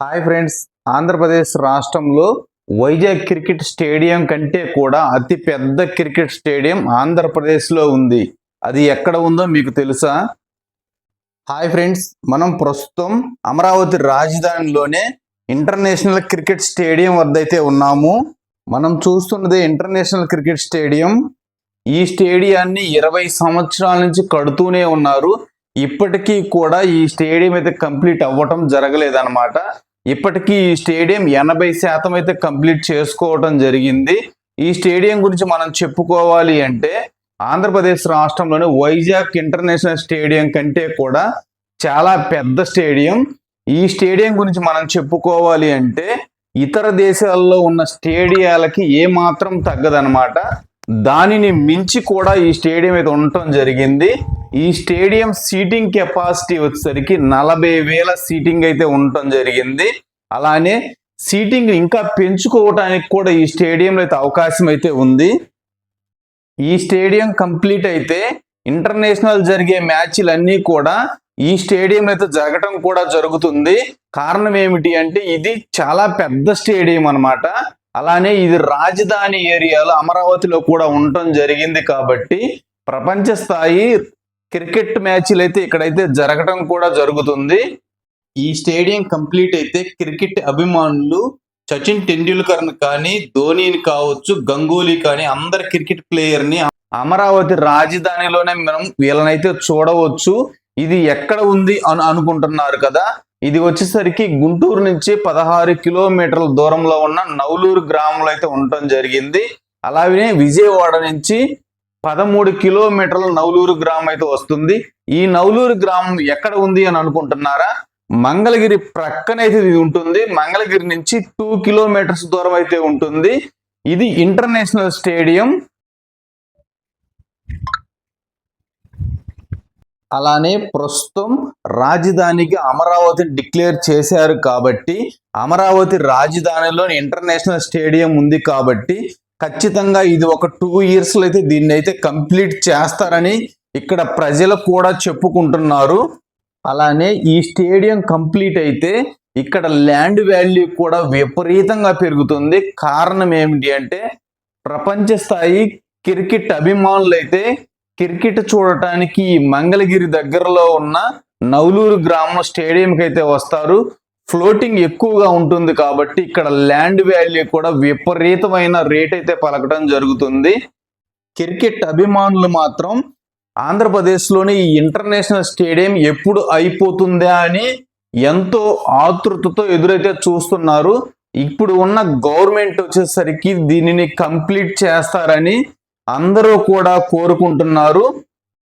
Hi friends Andhra Pradesh రాష్ట్రంలో Vizag cricket stadium కంటే కూడా అతి పెద్ద క్రికెట్ స్టేడియం ఆంధ్రప్రదేశ్లో ఉంది. అది ఎక్కడ ఉందో మీకు తెలుసా? హాయ్ ఫ్రెండ్స్ మనం ప్రస్తుతం అమరావతి రాజధానిలోనే ఇంటర్నేషనల్ క్రికెట్ స్టేడియం వద్ద అయితే ఉన్నాము. మనం చూస్తున్నది ఇంటర్నేషనల్ క్రికెట్ స్టేడియం. ఈ స్టేడియాన్ని ఇరవై సంవత్సరాల నుంచి కడుతూనే ఉన్నారు. ఇప్పటికీ కూడా ఈ స్టేడియం అయితే కంప్లీట్ అవ్వటం జరగలేదన్నమాట. ఇప్పటికీ ఈ స్టేడియం ఎనభై శాతం అయితే కంప్లీట్ చేసుకోవటం జరిగింది. ఈ స్టేడియం గురించి మనం చెప్పుకోవాలి అంటే ఆంధ్రప్రదేశ్ రాష్ట్రంలోని వైజాగ్ ఇంటర్నేషనల్ స్టేడియం కంటే కూడా చాలా పెద్ద స్టేడియం. ఈ స్టేడియం గురించి మనం చెప్పుకోవాలి అంటే ఇతర దేశాల్లో ఉన్న స్టేడియాలకి ఏ మాత్రం తగ్గదనమాట దానిని మించి కూడా ఈ స్టేడియం అయితే ఉండటం జరిగింది. ఈ స్టేడియం సీటింగ్ కెపాసిటీ వచ్చేసరికి నలభై వేల సీటింగ్ అయితే ఉండటం జరిగింది. అలానే సీటింగ్ ఇంకా పెంచుకోవడానికి కూడా ఈ స్టేడియంలో అయితే అవకాశం అయితే ఉంది. ఈ స్టేడియం కంప్లీట్ అయితే ఇంటర్నేషనల్ జరిగే మ్యాచ్లన్నీ కూడా ఈ స్టేడియం అయితే జరగటం కూడా జరుగుతుంది. కారణం ఏమిటి అంటే ఇది చాలా పెద్ద స్టేడియం అనమాట అలానే ఇది రాజధాని ఏరియాలో అమరావతిలో కూడా ఉండటం జరిగింది కాబట్టి ప్రపంచ స్థాయి క్రికెట్ మ్యాచ్లు అయితే ఇక్కడైతే జరగటం కూడా జరుగుతుంది. ఈ స్టేడియం కంప్లీట్ అయితే క్రికెట్ అభిమానులు సచిన్ టెండూల్కర్ కానీ ధోనిని కావచ్చు గంగూలీ కానీ అందరి క్రికెట్ ప్లేయర్ని అమరావతి రాజధానిలోనే మనం వీళ్ళనైతే చూడవచ్చు. ఇది ఎక్కడ ఉంది అని అనుకుంటున్నారు కదా? ఇది వచ్చేసరికి గుంటూరు నుంచి పదహారు కిలోమీటర్ల దూరంలో ఉన్న నవలూరు గ్రామంలో అయితే ఉండటం జరిగింది. అలాగే విజయవాడ నుంచి పదమూడు కిలోమీటర్ల నవలూరు గ్రామం అయితే వస్తుంది. ఈ నవలూరు గ్రామం ఎక్కడ ఉంది అని అనుకుంటున్నారా? మంగళగిరి ప్రక్కనైతే ఇది ఉంటుంది. మంగళగిరి నుంచి టూ కిలోమీటర్స్ దూరం అయితే ఉంటుంది. ఇది ఇంటర్నేషనల్ స్టేడియం. అలానే ప్రస్తుతం రాజధానికి అమరావతిని డిక్లేర్ చేశారు కాబట్టి అమరావతి రాజధానిలో ఇంటర్నేషనల్ స్టేడియం ఉంది కాబట్టి ఖచ్చితంగా ఇది ఒక టూ ఇయర్స్లో అయితే దీన్ని అయితే కంప్లీట్ చేస్తారని ఇక్కడ ప్రజలు కూడా చెప్పుకుంటున్నారు. అలానే ఈ స్టేడియం కంప్లీట్ అయితే ఇక్కడ ల్యాండ్ వాల్యూ కూడా విపరీతంగా పెరుగుతుంది. కారణం ఏమిటి అంటే ప్రపంచ స్థాయి క్రికెట్ అభిమానులు అయితే క్రికెట్ చూడటానికి మంగళగిరి దగ్గరలో ఉన్న నవలూరు గ్రామం స్టేడియంకి అయితే వస్తారు. ఫ్లోటింగ్ ఎక్కువగా ఉంటుంది కాబట్టి ఇక్కడ ల్యాండ్ వాల్యూ కూడా విపరీతమైన రేట్ అయితే పలకడం జరుగుతుంది. క్రికెట్ అభిమానులు మాత్రం ఆంధ్రప్రదేశ్లోని ఈ ఇంటర్నేషనల్ స్టేడియం ఎప్పుడు అయిపోతుందా అని ఎంతో ఆతృతతో ఎదురైతే చూస్తున్నారు. ఇప్పుడు ఉన్న గవర్నమెంట్ వచ్చేసరికి దీనిని కంప్లీట్ చేస్తారని అందరూ కూడా కోరుకుంటున్నారు.